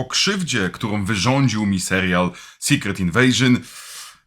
Po krzywdzie, którą wyrządził mi serial Secret Invasion,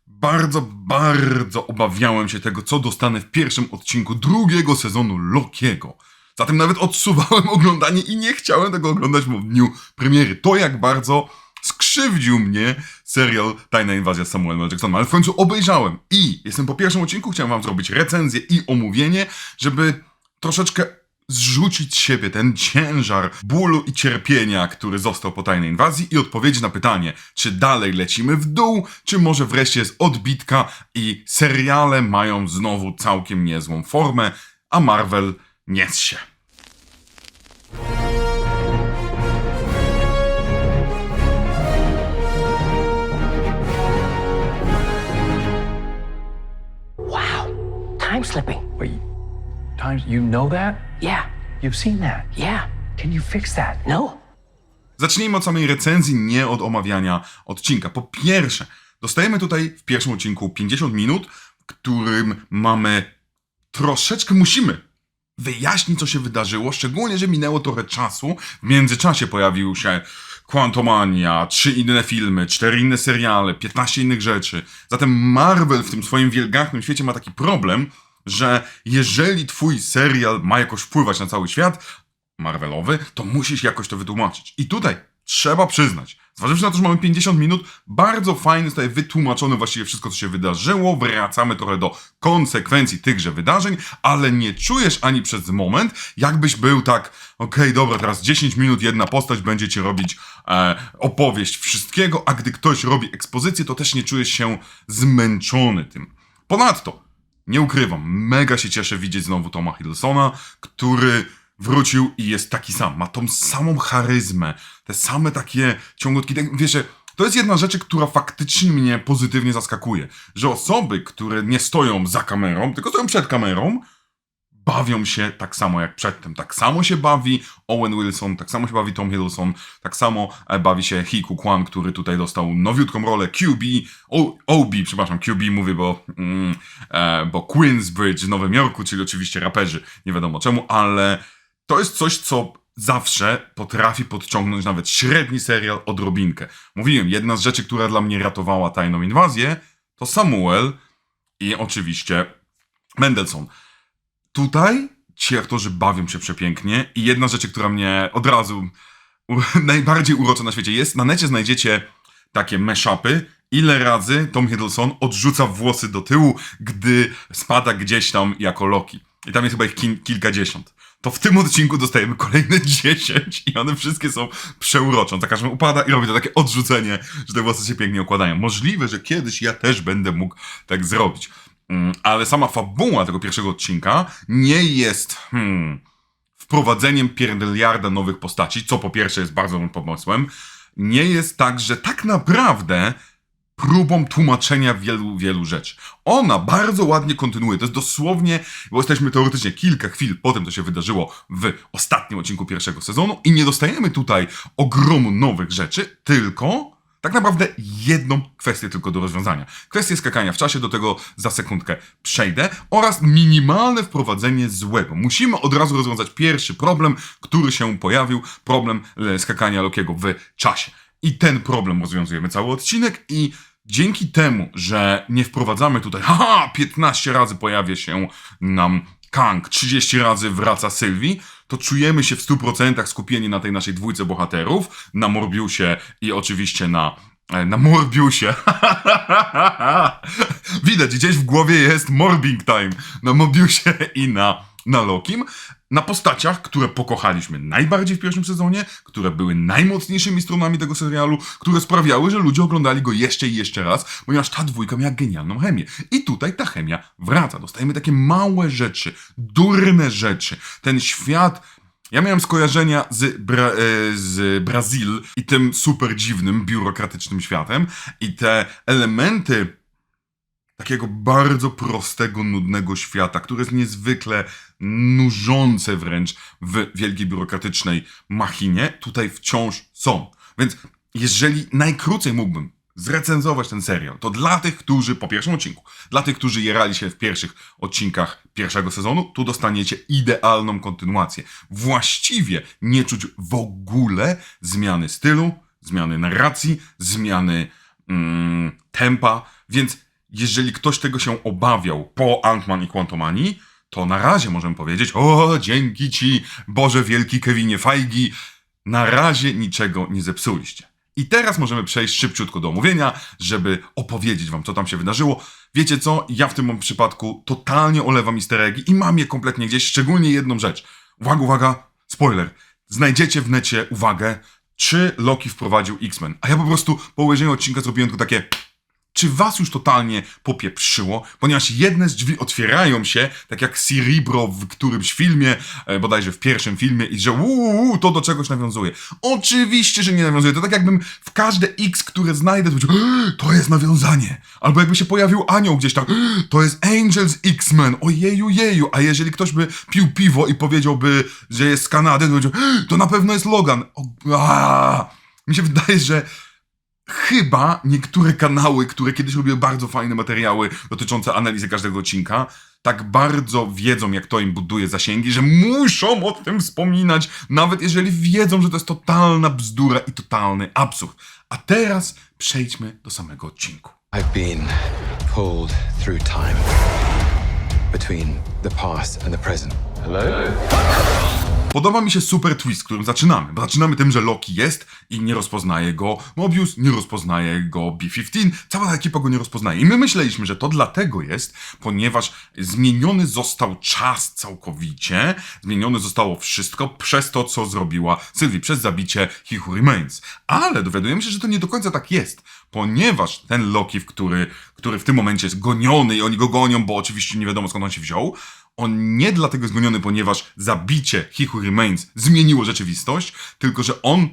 bardzo, bardzo obawiałem się tego, co dostanę w pierwszym odcinku drugiego sezonu Lokiego. Zatem nawet odsuwałem oglądanie i nie chciałem tego oglądać w dniu premiery. To jak bardzo skrzywdził mnie serial Tajna Inwazja Samuel L. Jacksona, ale w końcu obejrzałem i jestem po pierwszym odcinku, chciałem wam zrobić recenzję i omówienie, żeby troszeczkę zrzucić z siebie ten ciężar bólu i cierpienia, który został po tajnej inwazji i odpowiedzieć na pytanie, czy dalej lecimy w dół, czy może wreszcie jest odbitka i seriale mają znowu całkiem niezłą formę, a Marvel nie się. Times you know that? Yeah. You've seen that. Yeah. Can you fix that? No. Zacznijmy od samej recenzji, nie od omawiania odcinka. Po pierwsze, dostajemy tutaj w pierwszym odcinku 50 minut, w którym mamy troszeczkę musimy wyjaśnić, co się wydarzyło, szczególnie, że minęło trochę czasu. W międzyczasie pojawił się Quantumania, trzy inne filmy, cztery inne seriale, 15 innych rzeczy. Zatem Marvel w tym swoim wielgachnym świecie ma taki problem, że jeżeli twój serial ma jakoś wpływać na cały świat, Marvelowy, to musisz jakoś to wytłumaczyć. I tutaj trzeba przyznać, zważywszy na to, że mamy 50 minut, bardzo fajnie zostaje wytłumaczone właściwie wszystko, co się wydarzyło. Wracamy trochę do konsekwencji tychże wydarzeń, ale nie czujesz ani przez moment, jakbyś był tak, okej, dobra, teraz 10 minut, jedna postać będzie ci robić e, opowieść wszystkiego, a gdy ktoś robi ekspozycję, to też nie czujesz się zmęczony tym. Ponadto, nie ukrywam, mega się cieszę widzieć znowu Toma Hiddlesona, który wrócił i jest taki sam. Ma tą samą charyzmę, te same takie ciągotki. Tak, Wiesz, to jest jedna rzecz, która faktycznie mnie pozytywnie zaskakuje. Że osoby, które nie stoją za kamerą, tylko stoją przed kamerą, bawią się tak samo jak przedtem. Tak samo się bawi Owen Wilson, tak samo się bawi Tom Hiddleston, tak samo e, bawi się Hiku Kwan, który tutaj dostał nowiutką rolę QB, OB, przepraszam, QB mówię, bo, mm, e, bo Queensbridge w Nowym Jorku, czyli oczywiście raperzy, nie wiadomo czemu, ale to jest coś, co zawsze potrafi podciągnąć nawet średni serial odrobinkę. Mówiłem, jedna z rzeczy, która dla mnie ratowała tajną inwazję, to Samuel i oczywiście Mendelssohn. Tutaj ci aktorzy bawią się przepięknie i jedna z rzeczy, która mnie od razu najbardziej urocza na świecie jest, na necie znajdziecie takie mashupy, ile razy Tom Hiddleston odrzuca włosy do tyłu, gdy spada gdzieś tam jako Loki. I tam jest chyba ich ki- kilkadziesiąt. To w tym odcinku dostajemy kolejne 10 i one wszystkie są przeuroczą. Za każdym upada i robi to takie odrzucenie, że te włosy się pięknie układają. Możliwe, że kiedyś ja też będę mógł tak zrobić. Mm, Ale sama fabuła tego pierwszego odcinka nie jest hmm, wprowadzeniem pierdeliarda nowych postaci, co po pierwsze jest bardzo dobrym pomysłem. Nie jest tak, że tak naprawdę próbą tłumaczenia wielu, wielu rzeczy. Ona bardzo ładnie kontynuuje. To jest dosłownie, bo jesteśmy teoretycznie kilka chwil po tym, co się wydarzyło w ostatnim odcinku pierwszego sezonu i nie dostajemy tutaj ogromu nowych rzeczy, tylko tak naprawdę jedną kwestię tylko do rozwiązania. Kwestię skakania w czasie, do tego za sekundkę przejdę, oraz minimalne wprowadzenie złego. Musimy od razu rozwiązać pierwszy problem, który się pojawił, problem e, skakania Lokiego w czasie. I ten problem rozwiązujemy cały odcinek i dzięki temu, że nie wprowadzamy tutaj, haha, 15 razy pojawia się nam Kang, 30 razy wraca Sylwii, to czujemy się w 100% skupieni na tej naszej dwójce bohaterów, na Morbiusie i oczywiście na e, na Morbiusie. Widać, gdzieś w głowie jest Morbing Time. Na Morbiusie i na, na Lokim. Na postaciach, które pokochaliśmy najbardziej w pierwszym sezonie, które były najmocniejszymi stronami tego serialu, które sprawiały, że ludzie oglądali go jeszcze i jeszcze raz, ponieważ ta dwójka miała genialną chemię. I tutaj ta chemia wraca. Dostajemy takie małe rzeczy, durne rzeczy. Ten świat ja miałem skojarzenia z, Bra- e, z Brazil i tym super dziwnym, biurokratycznym światem i te elementy takiego bardzo prostego, nudnego świata, które jest niezwykle nużące wręcz w wielkiej biurokratycznej machinie, tutaj wciąż są. Więc jeżeli najkrócej mógłbym zrecenzować ten serial, to dla tych, którzy po pierwszym odcinku, dla tych, którzy jerali się w pierwszych odcinkach pierwszego sezonu, tu dostaniecie idealną kontynuację. Właściwie nie czuć w ogóle zmiany stylu, zmiany narracji, zmiany mm, tempa, więc jeżeli ktoś tego się obawiał po Ant-Man i Quantumani, to na razie możemy powiedzieć, o, dzięki ci, Boże wielki Kevinie Feige, na razie niczego nie zepsuliście. I teraz możemy przejść szybciutko do omówienia, żeby opowiedzieć wam, co tam się wydarzyło. Wiecie co? Ja w tym przypadku totalnie olewam easter eggi i mam je kompletnie gdzieś, szczególnie jedną rzecz. Uwaga, uwaga, spoiler. Znajdziecie w necie uwagę, czy Loki wprowadził X-Men. A ja po prostu po obejrzeniu odcinka zrobiłem tylko takie... Czy was już totalnie popieprzyło? Ponieważ jedne z drzwi otwierają się, tak jak Cerebro w którymś filmie, e, bodajże w pierwszym filmie, i że uuu, to do czegoś nawiązuje. Oczywiście, że nie nawiązuje. To tak jakbym w każde X, które znajdę, to będzie, to jest nawiązanie. Albo jakby się pojawił anioł gdzieś tam, to jest Angels X-Men, ojeju, jeju. A jeżeli ktoś by pił piwo i powiedziałby, że jest z Kanady, to będzie, to na pewno jest Logan. O. Mi się wydaje, że chyba niektóre kanały, które kiedyś robiły bardzo fajne materiały dotyczące analizy każdego odcinka, tak bardzo wiedzą, jak to im buduje zasięgi, że muszą o tym wspominać, nawet jeżeli wiedzą, że to jest totalna bzdura i totalny absurd. A teraz przejdźmy do samego odcinku. I've been pulled through time between the past and the present. Podoba mi się super twist, którym zaczynamy, bo zaczynamy tym, że Loki jest i nie rozpoznaje go Mobius, nie rozpoznaje go B-15, cała ekipa go nie rozpoznaje. I my myśleliśmy, że to dlatego jest, ponieważ zmieniony został czas całkowicie, zmienione zostało wszystko przez to, co zrobiła Sylwie, przez zabicie He Who Remains. Ale dowiadujemy się, że to nie do końca tak jest, ponieważ ten Loki, który, który w tym momencie jest goniony i oni go gonią, bo oczywiście nie wiadomo skąd on się wziął, on nie dlatego jest goniony, ponieważ zabicie He Remains zmieniło rzeczywistość, tylko że on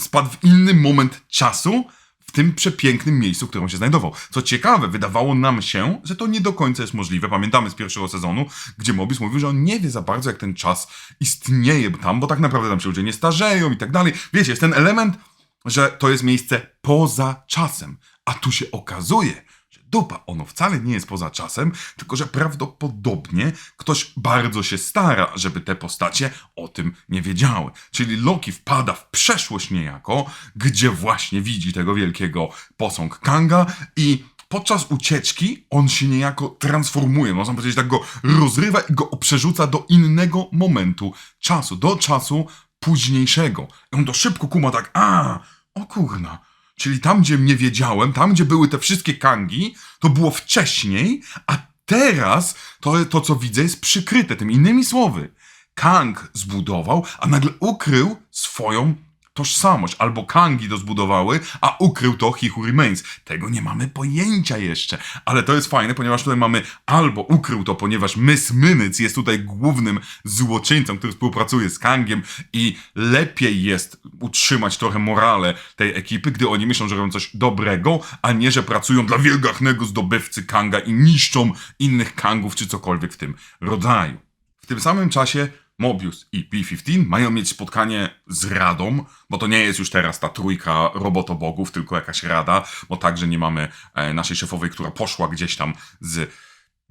spadł w inny moment czasu w tym przepięknym miejscu, w którym się znajdował. Co ciekawe, wydawało nam się, że to nie do końca jest możliwe. Pamiętamy z pierwszego sezonu, gdzie Mobius mówił, że on nie wie za bardzo, jak ten czas istnieje tam, bo tak naprawdę tam się ludzie nie starzeją i tak dalej. Wiecie, jest ten element, że to jest miejsce poza czasem. A tu się okazuje, dupa, ono wcale nie jest poza czasem, tylko że prawdopodobnie ktoś bardzo się stara, żeby te postacie o tym nie wiedziały. Czyli Loki wpada w przeszłość niejako, gdzie właśnie widzi tego wielkiego posąg Kanga i podczas ucieczki on się niejako transformuje, można powiedzieć, tak go rozrywa i go przerzuca do innego momentu czasu, do czasu późniejszego. I on to szybko kuma tak, a, o kurna. Czyli tam, gdzie nie wiedziałem, tam, gdzie były te wszystkie kangi, to było wcześniej, a teraz to, to co widzę, jest przykryte tym. Innymi słowy, Kang zbudował, a nagle ukrył swoją tożsamość. Albo Kangi to zbudowały, a ukrył to He Who Remains. Tego nie mamy pojęcia jeszcze. Ale to jest fajne, ponieważ tutaj mamy albo ukrył to, ponieważ Miss Minutes jest tutaj głównym złoczyńcą, który współpracuje z Kangiem i lepiej jest utrzymać trochę morale tej ekipy, gdy oni myślą, że robią coś dobrego, a nie, że pracują dla wielgachnego zdobywcy Kanga i niszczą innych Kangów czy cokolwiek w tym rodzaju. W tym samym czasie Mobius i P-15 mają mieć spotkanie z Radą, bo to nie jest już teraz ta trójka robotobogów, tylko jakaś rada, bo także nie mamy e, naszej szefowej, która poszła gdzieś tam z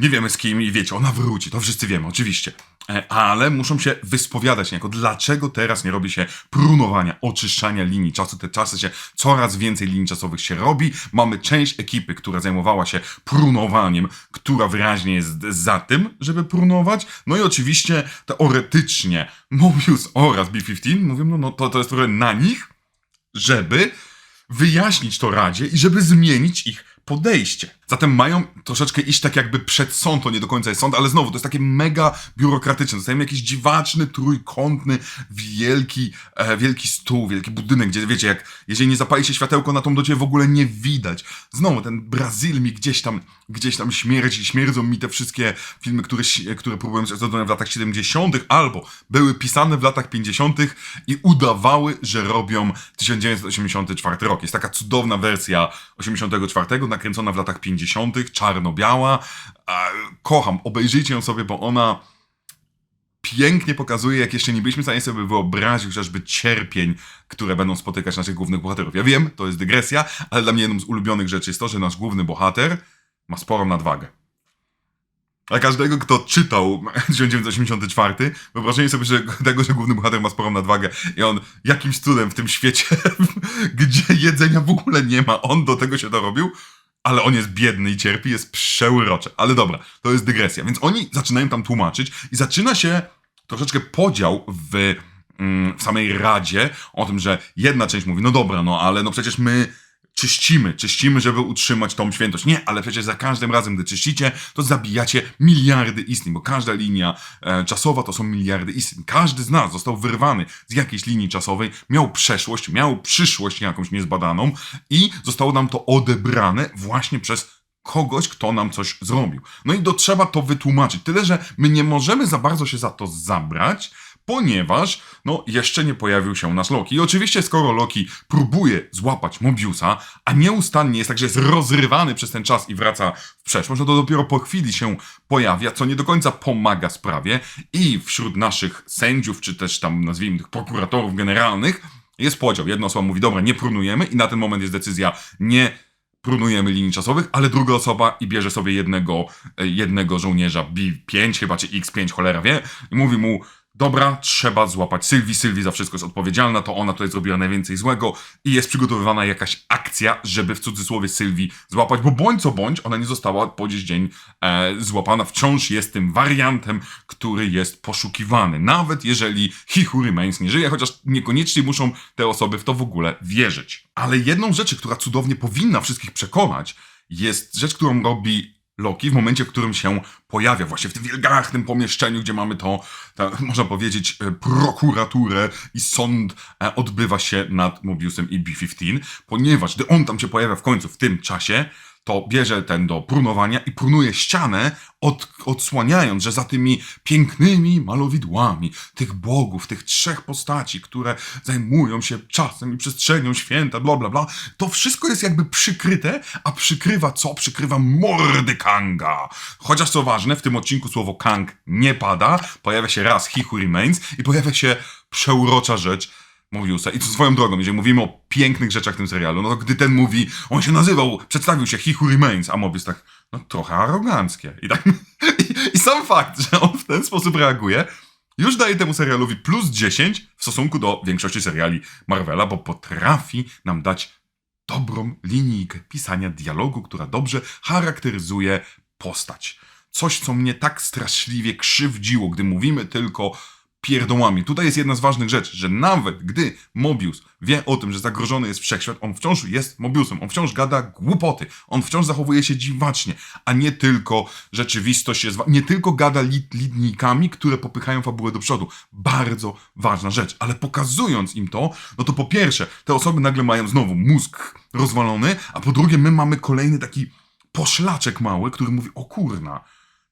nie wiemy z kim i wiecie, ona wróci, to wszyscy wiemy, oczywiście. E, Ale muszą się wyspowiadać niejako, dlaczego teraz nie robi się prunowania, oczyszczania linii czasu. Te czasy się, coraz więcej linii czasowych się robi. Mamy część ekipy, która zajmowała się prunowaniem, która wyraźnie jest za tym, żeby prunować. No i oczywiście teoretycznie Mobius oraz B-15 mówią, no, no to, to jest trochę na nich, żeby wyjaśnić to Radzie i żeby zmienić ich podejście. Zatem mają troszeczkę iść tak jakby przed sąd, to nie do końca jest sąd, ale znowu to jest takie mega biurokratyczne. Dostajemy jakiś dziwaczny, trójkątny, wielki, e, wielki stół, wielki budynek, gdzie wiecie, jak jeżeli nie zapali się światełko na tą do ciebie w ogóle nie widać. Znowu ten Brazil mi gdzieś tam, gdzieś tam śmierdzi, śmierdzą mi te wszystkie filmy, które, które próbują się w latach 70. albo były pisane w latach 50. i udawały, że robią 1984 rok. Jest taka cudowna wersja 84, nakręcona w latach 50., czarno-biała. Kocham, obejrzyjcie ją sobie, bo ona pięknie pokazuje, jak jeszcze nie byliśmy w stanie sobie wyobrazić chociażby cierpień, które będą spotykać naszych głównych bohaterów. Ja wiem, to jest dygresja, ale dla mnie jedną z ulubionych rzeczy jest to, że nasz główny bohater ma sporą nadwagę. Dla każdego, kto czytał 1984, wyobrażenie sobie że tego, że główny bohater ma sporą nadwagę i on jakimś cudem w tym świecie, gdzie jedzenia w ogóle nie ma, on do tego się dorobił, ale on jest biedny i cierpi, jest przeurocze. Ale dobra, to jest dygresja. Więc oni zaczynają tam tłumaczyć i zaczyna się troszeczkę podział w, mm, w samej radzie o tym, że jedna część mówi, no dobra, no ale no przecież my czyścimy, czyścimy, żeby utrzymać tą świętość. Nie, ale przecież za każdym razem, gdy czyścicie, to zabijacie miliardy istnień, bo każda linia e, czasowa to są miliardy istnień. Każdy z nas został wyrwany z jakiejś linii czasowej, miał przeszłość, miał przyszłość jakąś niezbadaną i zostało nam to odebrane właśnie przez kogoś, kto nam coś zrobił. No i do, trzeba to wytłumaczyć. Tyle, że my nie możemy za bardzo się za to zabrać, ponieważ no, jeszcze nie pojawił się nasz Loki. I oczywiście, skoro Loki próbuje złapać Mobiusa, a nieustannie jest tak, że jest rozrywany przez ten czas i wraca w przeszłość, no to dopiero po chwili się pojawia, co nie do końca pomaga sprawie i wśród naszych sędziów, czy też tam nazwijmy tych prokuratorów generalnych, jest podział. Jedna osoba mówi, dobra, nie prunujemy i na ten moment jest decyzja, nie prunujemy linii czasowych, ale druga osoba i bierze sobie jednego, e, jednego żołnierza B5 chyba, czy X5, cholera wie, i mówi mu, dobra, trzeba złapać Sylwii, Sylwii za wszystko jest odpowiedzialna, to ona tutaj zrobiła najwięcej złego i jest przygotowywana jakaś akcja, żeby w cudzysłowie Sylwii złapać, bo bądź co bądź, ona nie została po dziś dzień e, złapana, wciąż jest tym wariantem, który jest poszukiwany, nawet jeżeli Who Remains nie żyje, chociaż niekoniecznie muszą te osoby w to w ogóle wierzyć. Ale jedną rzeczy, która cudownie powinna wszystkich przekonać, jest rzecz, którą robi Loki w momencie, w którym się pojawia właśnie w tym wielgachnym pomieszczeniu, gdzie mamy to, można powiedzieć, e, prokuraturę i sąd e, odbywa się nad Mobiusem i B-15, ponieważ gdy on tam się pojawia w końcu w tym czasie, to bierze ten do prunowania i prunuje ścianę, od, odsłaniając, że za tymi pięknymi malowidłami tych bogów, tych trzech postaci, które zajmują się czasem i przestrzenią święta, bla bla bla, to wszystko jest jakby przykryte, a przykrywa co? Przykrywa mordy Kanga. Chociaż co ważne, w tym odcinku słowo Kang nie pada, pojawia się raz He Who Remains i pojawia się przeurocza rzecz, Mobiusa. I to swoją drogą, jeżeli mówimy o pięknych rzeczach w tym serialu, no to gdy ten mówi, on się nazywał, przedstawił się He Who Remains, a Mobius tak, no trochę aroganckie. I, tak, i, i sam fakt, że on w ten sposób reaguje, już daje temu serialowi plus 10 w stosunku do większości seriali Marvela, bo potrafi nam dać dobrą linijkę pisania dialogu, która dobrze charakteryzuje postać. Coś, co mnie tak straszliwie krzywdziło, gdy mówimy tylko pierdołami. Tutaj jest jedna z ważnych rzeczy, że nawet gdy Mobius wie o tym, że zagrożony jest wszechświat, on wciąż jest Mobiusem, on wciąż gada głupoty, on wciąż zachowuje się dziwacznie, a nie tylko rzeczywistość jest, nie tylko gada li, linijkami, które popychają fabułę do przodu. Bardzo ważna rzecz, ale pokazując im to, no to po pierwsze, te osoby nagle mają znowu mózg rozwalony, a po drugie my mamy kolejny taki poszlaczek mały, który mówi, o kurna,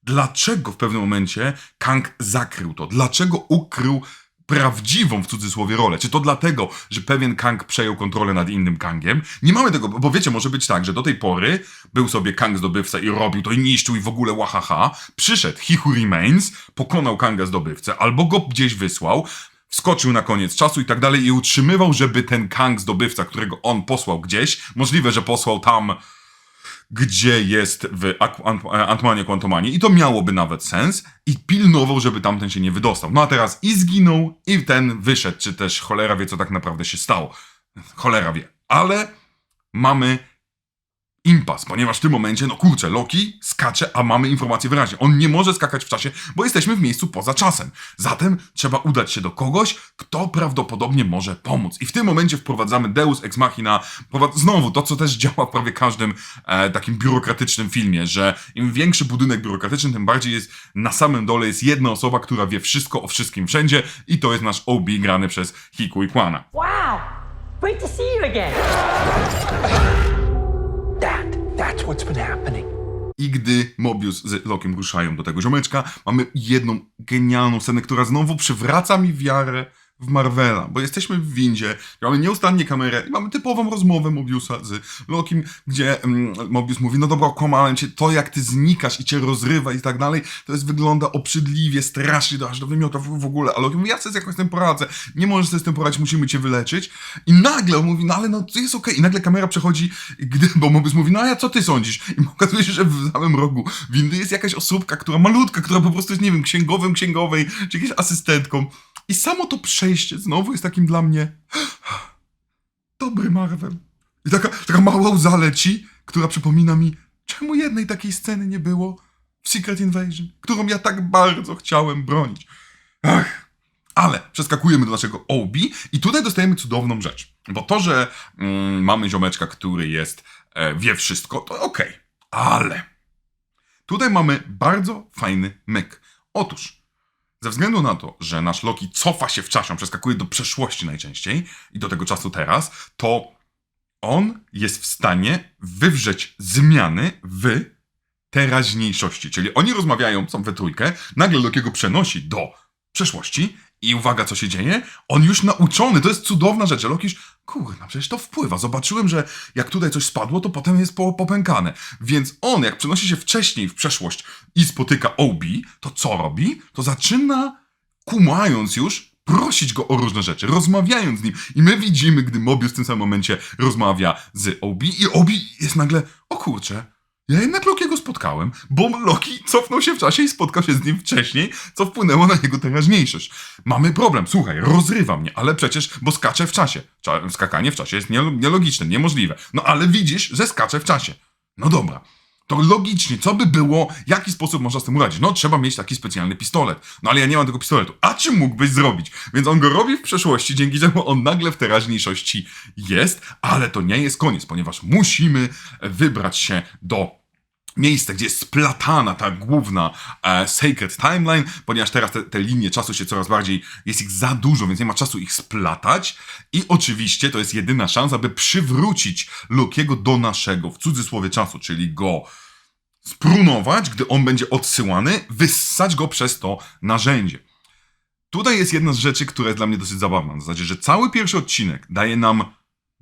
dlaczego w pewnym momencie Kang zakrył to? Dlaczego ukrył prawdziwą w cudzysłowie rolę? Czy to dlatego, że pewien Kang przejął kontrolę nad innym Kangiem? Nie mamy tego, bo wiecie, może być tak, że do tej pory był sobie Kang zdobywca i robił to i niszczył i w ogóle łahaha. Przyszedł He Who Remains, pokonał Kanga zdobywcę, albo go gdzieś wysłał, wskoczył na koniec czasu i tak dalej i utrzymywał, żeby ten Kang zdobywca, którego on posłał gdzieś, możliwe, że posłał tam gdzie jest w Ant- Antmanie Quantumanie i to miałoby nawet sens i pilnował, żeby tamten się nie wydostał. No a teraz i zginął i ten wyszedł, czy też cholera wie, co tak naprawdę się stało. Cholera wie. Ale mamy impas, ponieważ w tym momencie, no kurczę, Loki skacze, a mamy informację wyraźnie. On nie może skakać w czasie, bo jesteśmy w miejscu poza czasem. Zatem trzeba udać się do kogoś, kto prawdopodobnie może pomóc. I w tym momencie wprowadzamy Deus Ex Machina, znowu to, co też działa w prawie każdym e, takim biurokratycznym filmie, że im większy budynek biurokratyczny, tym bardziej jest na samym dole jest jedna osoba, która wie wszystko o wszystkim wszędzie i to jest nasz OB grany przez Hiku i Kwana. Wow! Great to see you again. What's been happening. I gdy Mobius z Lokiem ruszają do tego ziomeczka, mamy jedną genialną scenę, która znowu przywraca mi wiarę w Marvela, bo jesteśmy w windzie, mamy nieustannie kamerę i mamy typową rozmowę Mobiusa z Lokim, gdzie mm, Mobius mówi, no dobra, okłamałem cię, to jak ty znikasz i cię rozrywa i tak dalej, to jest wygląda obrzydliwie, strasznie, do, aż do wymiota w, ogóle, ale Loki mówi, ja sobie jakoś z tym poradzę, nie możesz sobie z tym poradzić, musimy cię wyleczyć. I nagle on mówi, no ale no to jest okej. I nagle kamera przechodzi, gdy, bo Mobius mówi, no a ja co ty sądzisz? I okazuje się, że w samym rogu windy jest jakaś osóbka, która malutka, która po prostu jest, nie wiem, księgowym, księgowej, czy jakąś asystentką. I samo to przejście znowu jest takim dla mnie dobry Marvel. I taka, taka mała łza leci, która przypomina mi, czemu jednej takiej sceny nie było w Secret Invasion, którą ja tak bardzo chciałem bronić. Ach. Ale przeskakujemy do naszego OB i tutaj dostajemy cudowną rzecz. Bo to, że mm, mamy ziomeczka, który jest, e, wie wszystko, to okej. Ale tutaj mamy bardzo fajny myk. Otóż, ze względu na to, że nasz Loki cofa się w czasie, przeskakuje do przeszłości najczęściej i do tego czasu teraz, to on jest w stanie wywrzeć zmiany w teraźniejszości. Czyli oni rozmawiają, są we trójkę, nagle Lokiego przenosi do przeszłości i uwaga, co się dzieje? On już nauczony, to jest cudowna rzecz. że Loki już, kurna, przecież to wpływa. Zobaczyłem, że jak tutaj coś spadło, to potem jest po, popękane. Więc on, jak przenosi się wcześniej w przeszłość i spotyka OB, to co robi? To zaczyna, kumając już, prosić go o różne rzeczy, rozmawiając z nim. I my widzimy, gdy Mobius w tym samym momencie rozmawia z OB i OB jest nagle, o kurczę, ja jednak Lokiego spotkałem, bo Loki cofnął się w czasie i spotkał się z nim wcześniej, co wpłynęło na jego teraźniejszość. Mamy problem, słuchaj, rozrywa mnie, ale przecież, bo skacze w czasie. Cza- skakanie w czasie jest nie- nielogiczne, niemożliwe. No ale widzisz, że skacze w czasie. No dobra. To logicznie, co by było, jaki sposób można z tym uradzić? No, trzeba mieć taki specjalny pistolet. No, ale ja nie mam tego pistoletu. A czy mógłbyś zrobić? Więc on go robi w przeszłości, dzięki czemu on nagle w teraźniejszości jest, ale to nie jest koniec, ponieważ musimy wybrać się do miejsce, gdzie jest splatana ta główna e, Sacred Timeline, ponieważ teraz te, te linie czasu się coraz bardziej, jest ich za dużo, więc nie ma czasu ich splatać i oczywiście to jest jedyna szansa, by przywrócić Lokiego do naszego, w cudzysłowie czasu, czyli go sprunować, gdy on będzie odsyłany, wyssać go przez to narzędzie. Tutaj jest jedna z rzeczy, która jest dla mnie dosyć zabawna. Na zasadzie, że cały pierwszy odcinek daje nam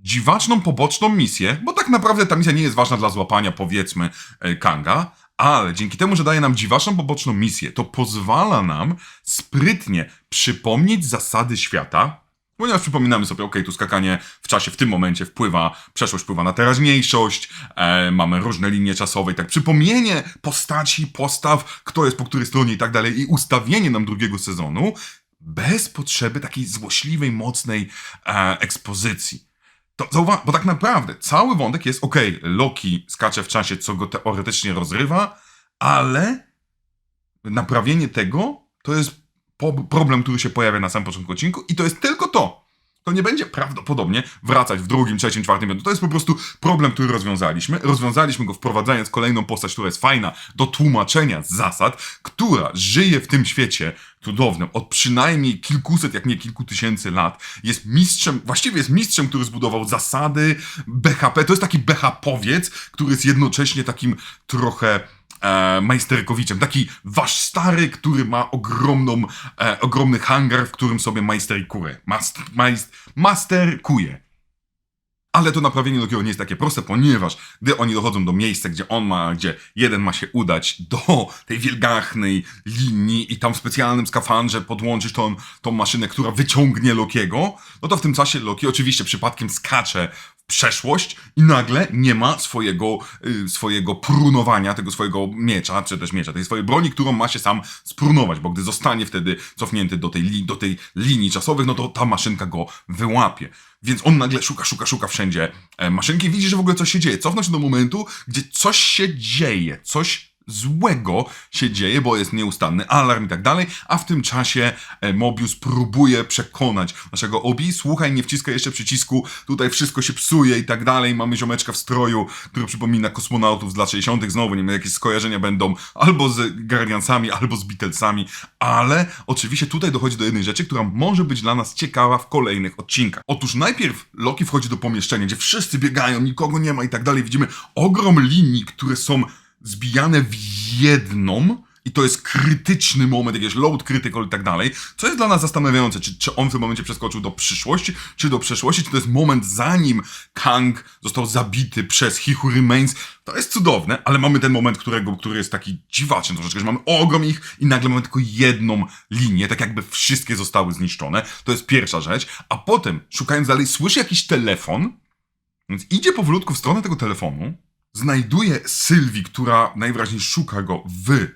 dziwaczną, poboczną misję, bo tak naprawdę ta misja nie jest ważna dla złapania, powiedzmy, e, Kanga, ale dzięki temu, że daje nam dziwaczną, poboczną misję, to pozwala nam sprytnie przypomnieć zasady świata, ponieważ przypominamy sobie, ok, tu skakanie w czasie w tym momencie wpływa, przeszłość wpływa na teraźniejszość, e, mamy różne linie czasowe i tak przypomnienie postaci, postaw, kto jest po której stronie i tak dalej i ustawienie nam drugiego sezonu bez potrzeby takiej złośliwej, mocnej e, ekspozycji. To zauwa- bo tak naprawdę cały wątek jest okej, Loki skacze w czasie, co go teoretycznie rozrywa, ale naprawienie tego to jest problem, który się pojawia na samym początku odcinku i to jest tylko to. Nie będzie prawdopodobnie wracać w drugim, trzecim, czwartym miesiącu. To jest po prostu problem, który rozwiązaliśmy. Rozwiązaliśmy go wprowadzając kolejną postać, która jest fajna do tłumaczenia zasad, która żyje w tym świecie cudownym od przynajmniej kilkuset, jak nie kilku tysięcy lat. Jest mistrzem, właściwie jest mistrzem, który zbudował zasady BHP. To jest taki BHP-owiec, który jest jednocześnie takim trochę e, majsterkowiczem. Taki wasz stary, który ma ogromną, e, ogromny hangar, w którym sobie majsterkuje. Mast, majst, masterkuje. Ale to naprawienie Lokiego nie jest takie proste, ponieważ gdy oni dochodzą do miejsca, gdzie on ma, gdzie jeden ma się udać do tej wielgachnej linii i tam w specjalnym skafandrze podłączyć tą, tą maszynę, która wyciągnie Lokiego, no to w tym czasie Loki oczywiście przypadkiem skacze przeszłość i nagle nie ma swojego, y, swojego prunowania, tego swojego miecza, czy też miecza, tej swojej broni, którą ma się sam sprunować, bo gdy zostanie wtedy cofnięty do tej, li, do tej linii czasowych, no to ta maszynka go wyłapie. Więc on nagle szuka, szuka, szuka wszędzie e, maszynki, widzi, że w ogóle coś się dzieje. Cofnął się do momentu, gdzie coś się dzieje, coś złego się dzieje, bo jest nieustanny alarm i tak dalej, a w tym czasie e, Mobius próbuje przekonać naszego Obi, słuchaj, nie wciskaj jeszcze przycisku, tutaj wszystko się psuje i tak dalej, mamy ziomeczka w stroju, który przypomina kosmonautów z lat 60., znowu nie wiem, jakieś skojarzenia będą albo z Guardiansami, albo z Beatlesami, ale oczywiście tutaj dochodzi do jednej rzeczy, która może być dla nas ciekawa w kolejnych odcinkach. Otóż najpierw Loki wchodzi do pomieszczenia, gdzie wszyscy biegają, nikogo nie ma i tak dalej, widzimy ogrom linii, które są zbijane w jedną i to jest krytyczny moment, jakiś load critical i tak dalej, co jest dla nas zastanawiające, czy, czy on w tym momencie przeskoczył do przyszłości, czy do przeszłości, czy to jest moment zanim Kang został zabity przez He Who Remains. To jest cudowne, ale mamy ten moment, którego, który jest taki dziwaczny troszeczkę, że mamy ogrom ich i nagle mamy tylko jedną linię, tak jakby wszystkie zostały zniszczone. To jest pierwsza rzecz, a potem, szukając dalej, słyszy jakiś telefon, więc idzie powolutku w stronę tego telefonu, znajduje Sylwii, która najwyraźniej szuka go w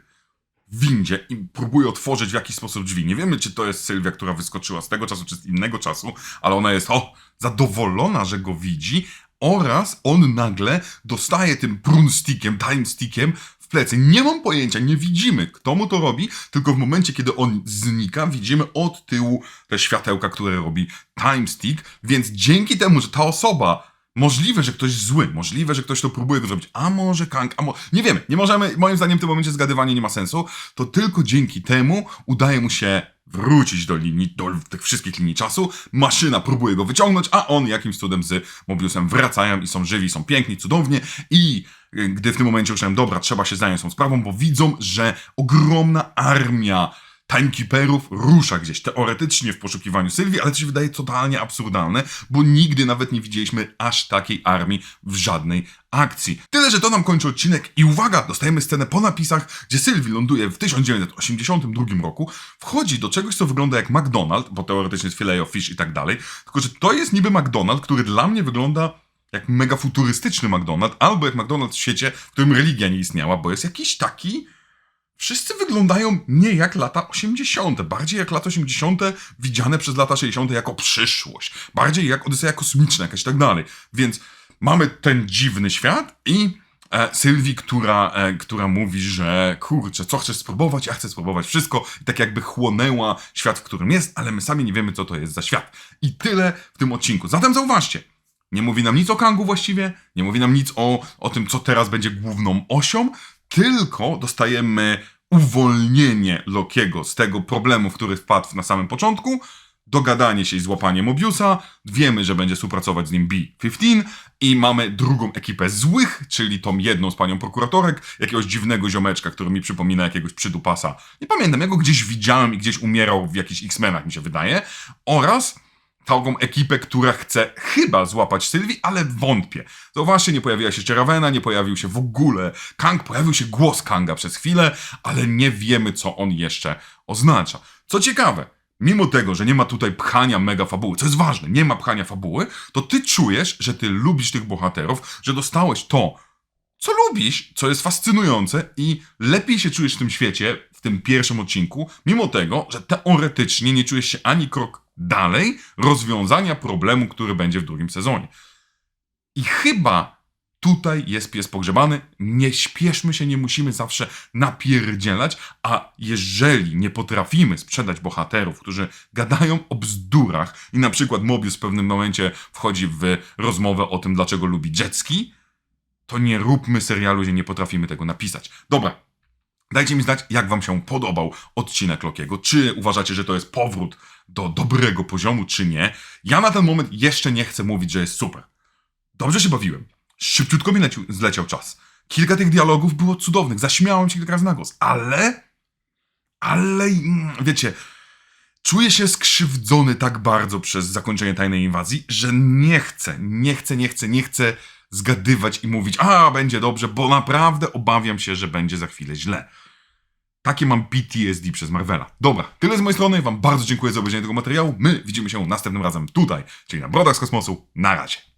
windzie i próbuje otworzyć w jakiś sposób drzwi. Nie wiemy, czy to jest Sylwia, która wyskoczyła z tego czasu, czy z innego czasu, ale ona jest o, zadowolona, że go widzi oraz on nagle dostaje tym prunstickiem, timestickiem w plecy. Nie mam pojęcia, nie widzimy, kto mu to robi, tylko w momencie, kiedy on znika, widzimy od tyłu te światełka, które robi timestick, więc dzięki temu, że ta osoba Możliwe, że ktoś zły, możliwe, że ktoś to próbuje zrobić, a może Kang, a mo... Nie wiemy, nie możemy, moim zdaniem w tym momencie zgadywanie nie ma sensu, to tylko dzięki temu udaje mu się wrócić do linii, do tych wszystkich linii czasu, maszyna próbuje go wyciągnąć, a on jakimś cudem z Mobiusem wracają i są żywi, są piękni, cudownie. I y, gdy w tym momencie uznałem, dobra, trzeba się zająć tą sprawą, bo widzą, że ogromna armia timekeeperów rusza gdzieś teoretycznie w poszukiwaniu Sylwii, ale to się wydaje totalnie absurdalne, bo nigdy nawet nie widzieliśmy aż takiej armii w żadnej akcji. Tyle, że to nam kończy odcinek i uwaga, dostajemy scenę po napisach, gdzie Sylwii ląduje w 1982 roku, wchodzi do czegoś, co wygląda jak McDonald's, bo teoretycznie jest filet fish i tak dalej, tylko że to jest niby McDonald's, który dla mnie wygląda jak mega futurystyczny McDonald's, albo jak McDonald's w świecie, w którym religia nie istniała, bo jest jakiś taki Wszyscy wyglądają nie jak lata 80., bardziej jak lata 80. widziane przez lata 60. jako przyszłość, bardziej jak Odyseja kosmiczna, jakaś tak dalej. Więc mamy ten dziwny świat i e, Sylwii, która, e, która mówi, że kurczę, co chcesz spróbować? Ja chcę spróbować wszystko. I tak jakby chłonęła świat, w którym jest, ale my sami nie wiemy, co to jest za świat. I tyle w tym odcinku. Zatem zauważcie, nie mówi nam nic o Kangu właściwie, nie mówi nam nic o, o tym, co teraz będzie główną osią, tylko dostajemy uwolnienie Lokiego z tego problemu, w który wpadł na samym początku, dogadanie się i złapanie Mobiusa, wiemy, że będzie współpracować z nim B-15 i mamy drugą ekipę złych, czyli tą jedną z panią prokuratorek, jakiegoś dziwnego ziomeczka, który mi przypomina jakiegoś przydupasa. Nie pamiętam, ja go gdzieś widziałem i gdzieś umierał w jakichś X-Menach, mi się wydaje. Oraz całą ekipę, która chce chyba złapać Sylwii, ale wątpię. Zauważcie, nie pojawiła się jeszcze Ravena, nie pojawił się w ogóle Kang, pojawił się głos Kanga przez chwilę, ale nie wiemy, co on jeszcze oznacza. Co ciekawe, mimo tego, że nie ma tutaj pchania mega fabuły, co jest ważne, nie ma pchania fabuły, to ty czujesz, że ty lubisz tych bohaterów, że dostałeś to, co lubisz, co jest fascynujące i lepiej się czujesz w tym świecie, w tym pierwszym odcinku, mimo tego, że teoretycznie nie czujesz się ani krok dalej rozwiązania problemu, który będzie w drugim sezonie. I chyba tutaj jest pies pogrzebany. Nie śpieszmy się, nie musimy zawsze napierdzielać, a jeżeli nie potrafimy sprzedać bohaterów, którzy gadają o bzdurach i na przykład Mobius w pewnym momencie wchodzi w rozmowę o tym, dlaczego lubi jetski, to nie róbmy serialu, gdzie nie potrafimy tego napisać. Dobra, Dajcie mi znać, jak wam się podobał odcinek Lokiego. Czy uważacie, że to jest powrót do dobrego poziomu, czy nie? Ja na ten moment jeszcze nie chcę mówić, że jest super. Dobrze się bawiłem. Szybciutko mi lecił, zleciał czas. Kilka tych dialogów było cudownych. Zaśmiałem się kilka razy na głos. Ale... Ale... mm, Wiecie... Czuję się skrzywdzony tak bardzo przez zakończenie tajnej inwazji, że nie chcę, nie chcę, nie chcę, nie chcę zgadywać i mówić, a będzie dobrze, bo naprawdę obawiam się, że będzie za chwilę źle. Takie mam PTSD przez Marvela. Dobra, tyle z mojej strony. Wam bardzo dziękuję za obejrzenie tego materiału. My widzimy się następnym razem tutaj, czyli na Brodach z Kosmosu. Na razie.